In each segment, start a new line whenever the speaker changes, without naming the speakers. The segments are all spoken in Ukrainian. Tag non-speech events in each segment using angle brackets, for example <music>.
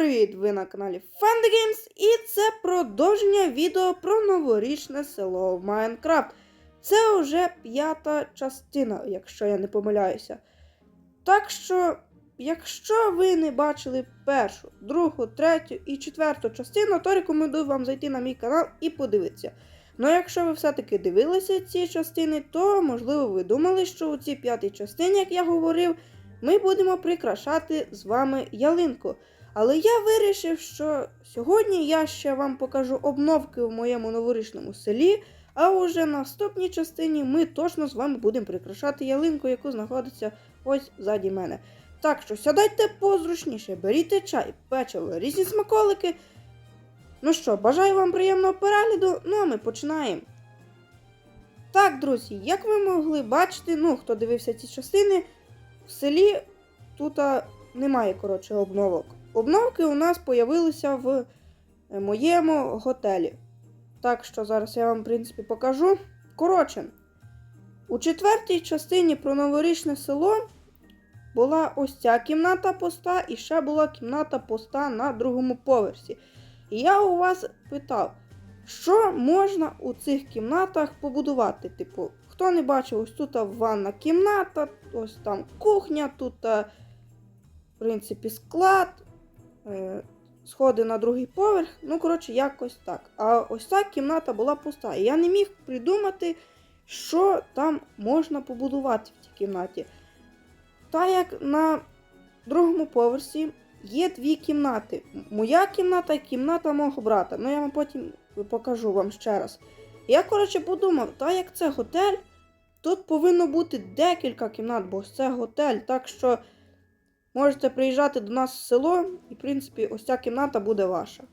привіт! Ви на каналі Fun The Games і це продовження відео про новорічне село в Майнкрафт. Це вже п'ята частина, якщо я не помиляюся. Так що, якщо ви не бачили першу, другу, третю і четверту частину, то рекомендую вам зайти на мій канал і подивитися. Ну, якщо ви все-таки дивилися ці частини, то можливо ви думали, що у цій п'ятій частині, як я говорив, ми будемо прикрашати з вами ялинку. Але я вирішив, що сьогодні я ще вам покажу обновки в моєму новорічному селі, а уже на наступній частині ми точно з вами будемо прикрашати ялинку, яку знаходиться ось ззаді мене. Так що сядайте позручніше, беріть чай, печиво, різні смаколики. Ну що, бажаю вам приємного перегляду, ну а ми починаємо. Так, друзі, як ви могли бачити, ну хто дивився ці частини, в селі тут немає коротше обновок. Обновки у нас появилися в е, моєму готелі. Так що зараз я вам, в принципі, покажу. Коротше, у четвертій частині про новорічне село була ось ця кімната поста, і ще була кімната поста на другому поверсі. І я у вас питав, що можна у цих кімнатах побудувати? Типу, хто не бачив, ось тут ванна кімната, ось там кухня, тут, в принципі, склад, е, сходи на другий поверх. Ну, коротше, якось так. А ось ця кімната була пуста. І я не міг придумати, що там можна побудувати в цій кімнаті. Та як на другому поверсі є дві кімнати. Моя кімната і кімната мого брата. Ну, я вам потім покажу вам ще раз. Я, коротше, подумав, та як це готель, тут повинно бути декілька кімнат, бо це готель. Так що можете приїжджати до нас в село, і, в принципі, ось ця кімната буде ваша.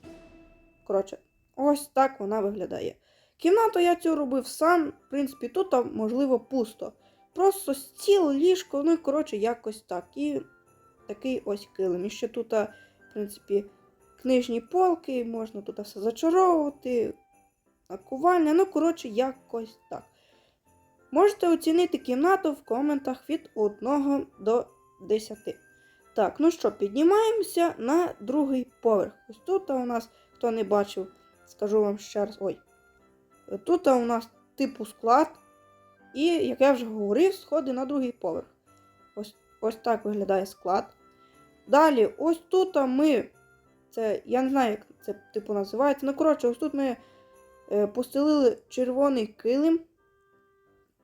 Коротше, ось так вона виглядає. Кімнату я цю робив сам, в принципі, тут можливо пусто. Просто стіл, ліжко, ну і коротше, якось так. І такий ось килим. І ще тут, в принципі, книжні полки, можна тут все зачаровувати, накування, ну, коротше, якось так. Можете оцінити кімнату в коментах від 1 до 10. Так, ну що, піднімаємося на другий поверх. Ось тут у нас, хто не бачив, скажу вам ще раз. Ой. Тут у нас типу склад. І, як я вже говорив, сходи на другий поверх. Ось ось так виглядає склад. Далі, ось тут ми. Це, я не знаю, як це типу називається. Ну, коротше, ось тут ми е, постелили червоний килим.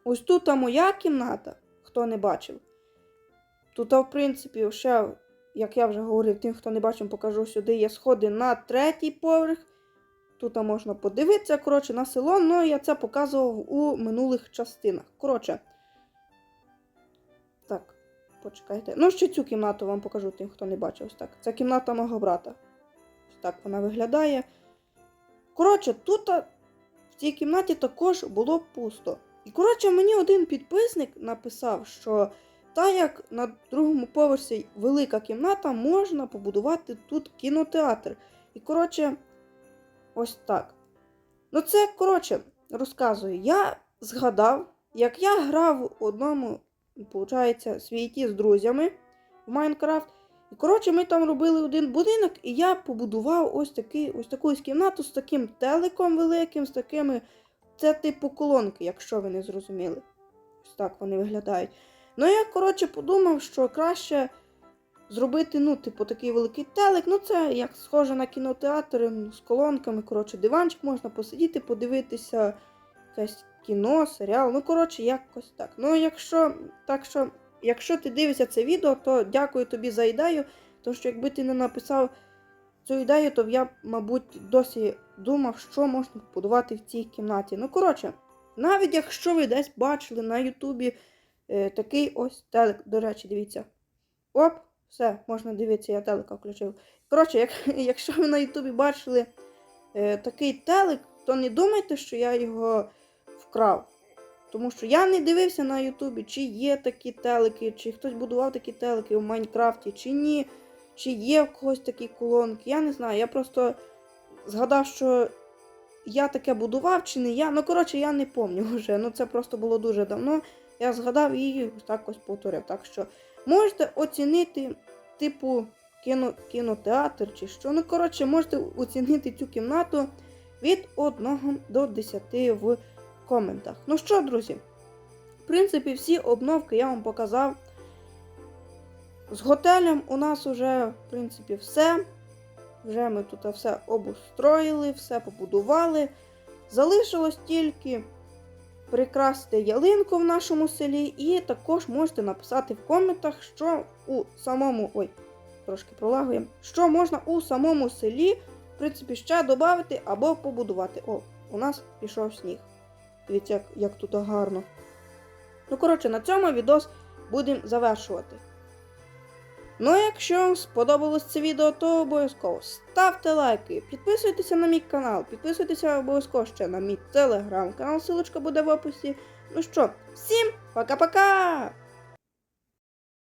Ось тут моя кімната, хто не бачив. Тут, в принципі, ще, як я вже говорив, тим, хто не бачив, покажу сюди, є сходи на третій поверх. Тут можна подивитися, коротше, на село, ну я це показував у минулих частинах. Коротше. Так, почекайте. Ну, ще цю кімнату вам покажу тим, хто не бачив. Ось так. Це кімната мого брата. Ось так вона виглядає. Коротше, тут в цій кімнаті також було пусто. І, коротше, мені один підписник написав, що та як на другому поверсі велика кімната, можна побудувати тут кінотеатр. І, коротше, ось так. Ну, це, коротше, розказую. Я згадав, як я грав у одному, виходить, світі з друзями в Майнкрафт. І, коротше, ми там робили один будинок, і я побудував ось такий, ось таку ось кімнату з таким телеком великим, з такими. Це типу колонки, якщо ви не зрозуміли. Ось так вони виглядають. Ну, я, коротше, подумав, що краще зробити, ну, типу, такий великий телек. Ну, це як схоже на кінотеатр ну, з колонками. Коротше, диванчик можна посидіти, подивитися якесь кіно, серіал. Ну, коротше, якось так. Ну, якщо так що, якщо ти дивишся це відео, то дякую тобі за ідею. Тому що якби ти не написав цю ідею, то я, мабуть, досі думав, що можна побудувати в цій кімнаті. Ну, коротше, навіть якщо ви десь бачили на Ютубі е, такий ось телек, до речі, дивіться. Оп, все, можна дивитися, я телека включив. Коротше, як, <laughs> якщо ви на Ютубі бачили е, такий телек, то не думайте, що я його вкрав. Тому що я не дивився на Ютубі, чи є такі телеки, чи хтось будував такі телеки в Майнкрафті, чи ні, чи є в когось такі колонки. Я не знаю. Я просто згадав, що я таке будував, чи не я. Ну, коротше, я не пам'ятаю <laughs> вже. Ну, це просто було дуже давно. Я згадав і так ось повторив. Так що можете оцінити, типу, кіно, кінотеатр чи що. Ну, коротше, можете оцінити цю кімнату від 1 до 10 в коментах. Ну що, друзі, в принципі, всі обновки я вам показав. З готелем у нас вже, в принципі, все. Вже ми тут все обустроїли, все побудували. Залишилось тільки прикрасити ялинку в нашому селі, і також можете написати в коментах, що у самому. Ой, трошки пролагуємо. Що можна у самому селі, в принципі, ще додати або побудувати. О, у нас пішов сніг. Дивіться, як, як тут гарно. Ну, коротше, на цьому відос будемо завершувати. Ну, а якщо вам сподобалось це відео, то обов'язково ставте лайки, підписуйтеся на мій канал, підписуйтеся обов'язково ще на мій телеграм-канал, ссылочка буде в описі. Ну що, всім пока-пока!